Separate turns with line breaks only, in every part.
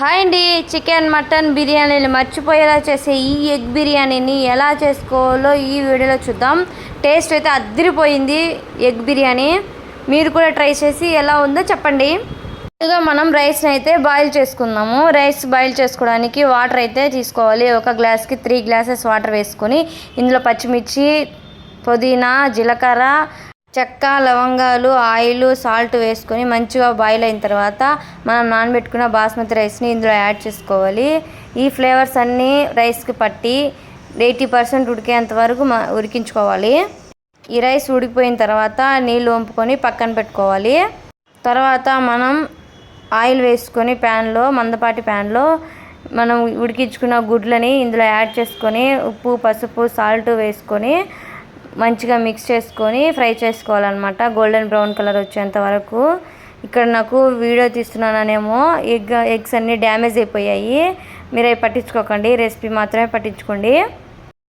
Hi అండి chicken mutton బిర్యానీలు మర్చిపోయేలా చేసే ఈ ఎగ్ బిర్యానీని ఎలా చేసుకోవాలో ఈ వీడియోలో చూద్దాం. టేస్ట్ అయితే అద్దరిపోయింది ఎగ్ బిర్యానీ. మీరు కూడా ట్రై చేసి ఎలా ఉందో చెప్పండి. ముందుగా మనం రైస్ని అయితే బాయిల్ చేసుకుందాము. రైస్ బాయిల్ చేసుకోవడానికి వాటర్ అయితే తీసుకోవాలి. ఒక గ్లాస్కి త్రీ గ్లాసెస్ వాటర్ వేసుకొని ఇందులో పచ్చిమిర్చి పుదీనా జీలకర్ర చెక్క లవంగాలు ఆయిల్ సాల్ట్ వేసుకొని మంచిగా బాయిల్ అయిన తర్వాత మనం నానబెట్టుకున్న బాస్మతి రైస్ని ఇందులో యాడ్ చేసుకోవాలి. ఈ ఫ్లేవర్స్ అన్నీ రైస్కి పట్టి ఎయిటీ పర్సెంట్ ఉడికేంత వరకు మ ఉడికించుకోవాలి. ఈ రైస్ ఉడికిపోయిన తర్వాత నీళ్ళు వంపుకొని పక్కన పెట్టుకోవాలి. తర్వాత మనం ఆయిల్ వేసుకొని ప్యాన్లో మందపాటి ప్యాన్లో మనం ఉడికించుకున్న గుడ్లని ఇందులో యాడ్ చేసుకొని ఉప్పు పసుపు సాల్ట్ వేసుకొని మంచిగా మిక్స్ చేసుకొని ఫ్రై చేసుకోవాలన్నమాట. గోల్డెన్ బ్రౌన్ కలర్ వచ్చేంత వరకు. ఇక్కడ నాకు వీడియో తీస్తున్నానేమో ఎగ్ ఎగ్స్ అన్నీ డ్యామేజ్ అయిపోయాయి. మీరు అవి పట్టించుకోకండి. రెసిపీ మాత్రమే పట్టించుకోండి.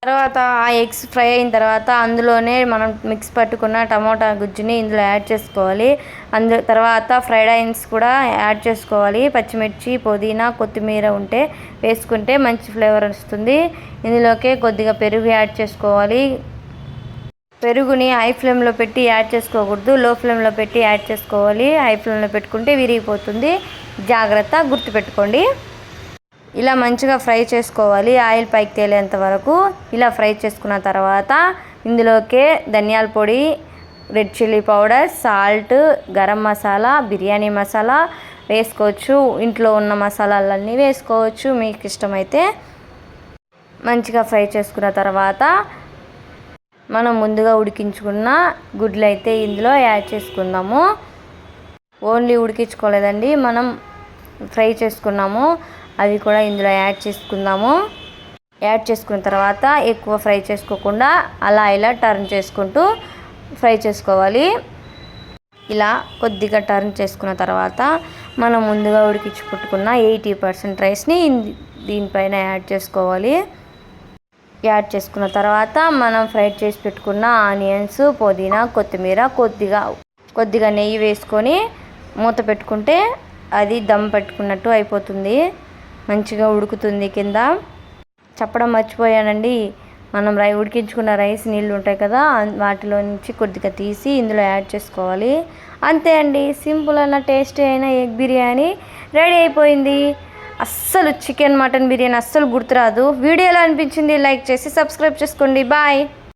తర్వాత ఆ ఎగ్స్ ఫ్రై అయిన తర్వాత అందులోనే మనం మిక్స్ పట్టుకున్న టమోటా గుజ్జుని ఇందులో యాడ్ చేసుకోవాలి. అందు తర్వాత ఫ్రైడ్ ఆయిన్స్ కూడా యాడ్ చేసుకోవాలి. పచ్చిమిర్చి పుదీనా కొత్తిమీర ఉంటే వేసుకుంటే మంచి ఫ్లేవర్ వస్తుంది. ఇందులోకి కొద్దిగా పెరుగు యాడ్ చేసుకోవాలి. పెరుగుని హై ఫ్లేమ్లో పెట్టి యాడ్ చేసుకోకూడదు లో ఫ్లేమ్లో పెట్టి యాడ్ చేసుకోవాలి. హై ఫ్లేమ్లో పెట్టుకుంటే విరిగిపోతుంది. జాగ్రత్త గుర్తుపెట్టుకోండి. ఇలా మంచిగా ఫ్రై చేసుకోవాలి. ఆయిల్ పైకి తేలేంత వరకు ఇలా ఫ్రై చేసుకున్న తర్వాత ఇందులోకే ధనియాల పొడి red chilli powder salt garam masala biryani masala వేసుకోవచ్చు. ఇంట్లో ఉన్న మసాలాలన్నీ వేసుకోవచ్చు. మీకు ఇష్టమైతే మంచిగా ఫ్రై చేసుకున్న తర్వాత మనం ముందుగా ఉడికించుకున్న గుడ్లు అయితే ఇందులో యాడ్ చేసుకుందాము. ఓన్లీ ఉడికించుకోలేదండి మనం ఫ్రై చేసుకున్నాము. అవి కూడా ఇందులో యాడ్ చేసుకుందాము. యాడ్ చేసుకున్న తర్వాత ఎక్కువ ఫ్రై చేసుకోకుండా అలా ఇలా టర్న్ చేసుకుంటూ ఫ్రై చేసుకోవాలి. ఇలా కొద్దిగా టర్న్ చేసుకున్న తర్వాత మనం ముందుగా ఉడికించి పెట్టుకున్న ఎయిటీ పర్సెంట్ రైస్ని దీనిపైన యాడ్ చేసుకోవాలి. యాడ్ చేసుకున్న తర్వాత మనం ఫ్రై చేసి పెట్టుకున్న ఆనియన్స్ పుదీనా కొత్తిమీర కొద్దిగా కొద్దిగా నెయ్యి వేసుకొని మూత పెట్టుకుంటే అది దమ్ పెట్టుకున్నట్టు అయిపోతుంది. మంచిగా ఉడుకుతుంది కింద. చెప్పడం మర్చిపోయానండి. మనం రై ఉడికించుకున్న రైస్ నీళ్ళు ఉంటాయి కదా వాటిలో నుంచి కొద్దిగా తీసి ఇందులో యాడ్ చేసుకోవాలి. అంతే అండి. సింపుల్ అయిన టేస్టీ అయిన ఎగ్ బిర్యానీ రెడీ అయిపోయింది. అస్సలు చికెన్ మటన్ బిర్యానీ అస్సలు గుర్తురాదు. వీడియో ఎలా అనిపించింది లైక్ చేసి సబ్స్క్రైబ్ చేసుకోండి. బాయ్.